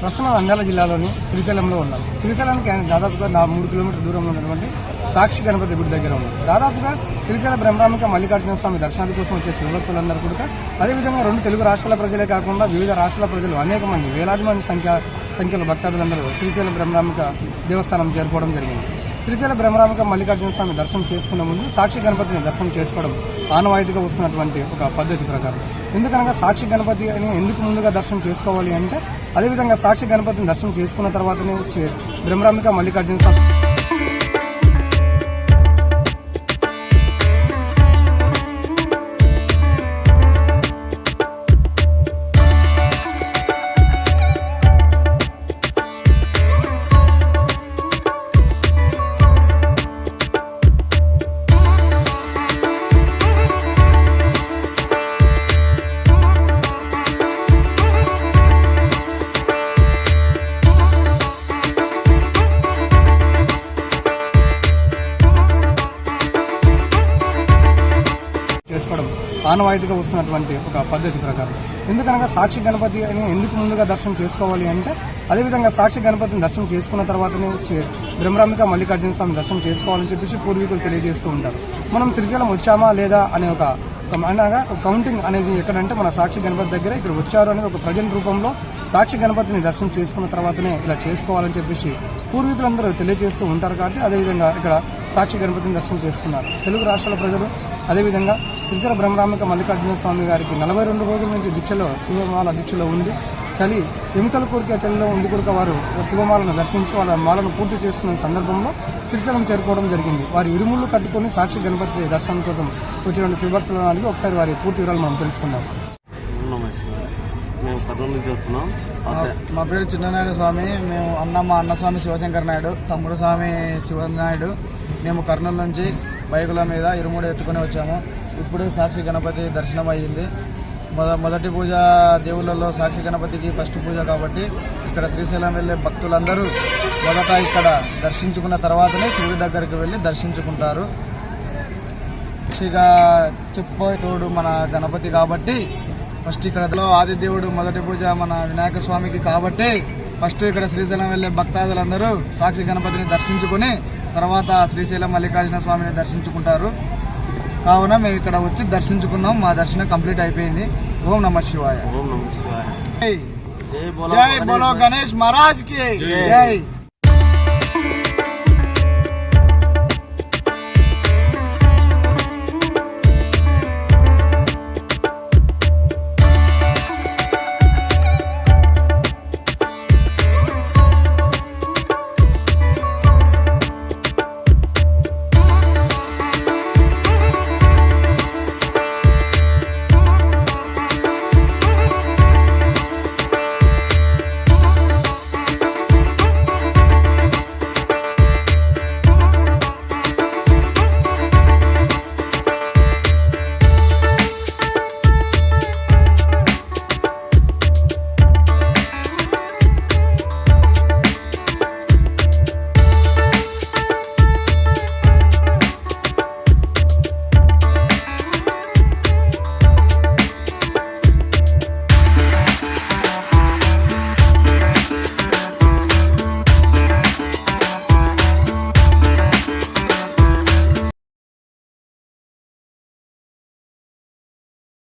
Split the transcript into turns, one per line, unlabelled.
ప్రస్తుతం నంద్యాల జిల్లాలోని శ్రీశైలంలో ఉన్నాం. శ్రీశైలానికి దాదాపుగా నా మూడు కిలోమీటర్ దూరంలో ఉన్నటువంటి సాక్షి గణపతి గుడి దగ్గర ఉన్నాం. దాదాపుగా శ్రీశైల బ్రహ్మరామిక మల్లికార్జున స్వామి దర్శనాది కోసం వచ్చే శివభక్తులందరూ కూడా అదేవిధంగా రెండు తెలుగు రాష్ట్రాల ప్రజలే కాకుండా వివిధ రాష్ట్రాల ప్రజలు అనేక మంది వేలాది మంది సంఖ్య సంఖ్యలో భక్తాదులందరూ శ్రీశైల బ్రహ్మరామిక దేవస్థానం చేరుకోవడం జరిగింది. శ్రీశైల బ్రహ్మరామిక మల్లికార్జున స్వామి దర్శనం చేసుకునే ముందు సాక్షి గణపతిని దర్శనం చేసుకోవడం ఆనవాయితీగా వస్తున్నటువంటి ఒక పద్ధతి ప్రకారం. ఎందుకనగా సాక్షి గణపతిని ఎందుకు ముందుగా దర్శనం చేసుకోవాలి అంటే అదేవిధంగా సాక్షి గణపతిని దర్శనం చేసుకున్న తర్వాతనే బ్రహ్మరామిక మల్లికార్జున ఆనవాయితీగా వస్తున్నటువంటి ఒక పద్ధతి ప్రకారం. ఎందుకనగా సాక్షి గణపతి అని ఎందుకు ముందుగా దర్శనం చేసుకోవాలి అంటే అదేవిధంగా సాక్షి గణపతిని దర్శనం చేసుకున్న తర్వాతనే బ్రహ్మరామిక మల్లికార్జున స్వామి దర్శనం చేసుకోవాలని చెప్పేసి పూర్వీకులు తెలియజేస్తూ ఉంటారు. మనం శ్రీశైలం వచ్చామా లేదా అనే ఒక అనగా ఒక కౌంటింగ్ అనేది ఎక్కడంటే మన సాక్షి గణపతి దగ్గర ఇక్కడ వచ్చారు అనేది ఒక ప్రజెంట్ రూపంలో సాక్షి గణపతిని దర్శనం చేసుకున్న తర్వాతనే ఇలా చేసుకోవాలని చెప్పేసి పూర్వీకులందరూ తెలియజేస్తూ ఉంటారు కాబట్టి అదేవిధంగా ఇక్కడ సాక్షి గణపతిని దర్శనం చేసుకున్నారు. తెలుగు రాష్ట్రాల ప్రజలు అదేవిధంగా శ్రీశైల బ్రహ్మరామిక మల్లికార్జున స్వామి గారికి నలభై రెండు రోజుల నుంచి దీక్షలు శివమాల దీక్షలో ఉండి చలి ఎముకల కోరిక చలిలో ఉండి కూడా వారు శివమాలను దర్శించి వాళ్ళ మాలను పూర్తి చేసుకున్న సందర్భంలో శ్రీశైలం చేరుకోవడం జరిగింది. వారి ఇరుముళ్ళు కట్టుకొని సాక్షి గణపతి దర్శనం కోసం వచ్చిన శివభక్తులను అడిగి ఒకసారి వారి పూర్తి వివరాలు మనం తెలుసుకుందాం.
మేము నుంచి వస్తున్నాం.
మా పేరు చిన్ననాయుడు స్వామి. మేము అన్న మా అన్న స్వామి శివశంకర్ నాయుడు తమ్ముడు స్వామి శివనాయుడు. మేము కర్నూలు నుంచి బైకుల మీద ఇరుముడు ఎత్తుకొని వచ్చాము. ఇప్పుడు సాక్షి గణపతి దర్శనం అయ్యింది మొదటి పూజ దేవుళ్ళలో సాక్షి గణపతికి ఫస్ట్ పూజ కాబట్టి ఇక్కడ శ్రీశైలం వెళ్ళే భక్తులందరూ మొదట ఇక్కడ దర్శించుకున్న తర్వాతనే శివుడి దగ్గరికి వెళ్ళి దర్శించుకుంటారు. సాక్షిగా చెప్పే తోడు మన గణపతి కాబట్టి ఫస్ట్ ఇక్కడ ఆదిదేవుడు మొదటి పూజ మన వినాయక స్వామికి కాబట్టి ఫస్ట్ ఇక్కడ శ్రీశైలం వెళ్ళే భక్తాదులందరూ సాక్షి గణపతిని దర్శించుకుని తర్వాత శ్రీశైలం మల్లికార్జున స్వామిని దర్శించుకుంటారు. కావున మేము ఇక్కడ వచ్చి దర్శించుకున్నాం. మా దర్శనం కంప్లీట్ అయిపోయింది. ఓం నమ శివాయ.
ఓం నమ శివాయ.
జై
బోలో
గణేష్ మహారాజ్కి. జై.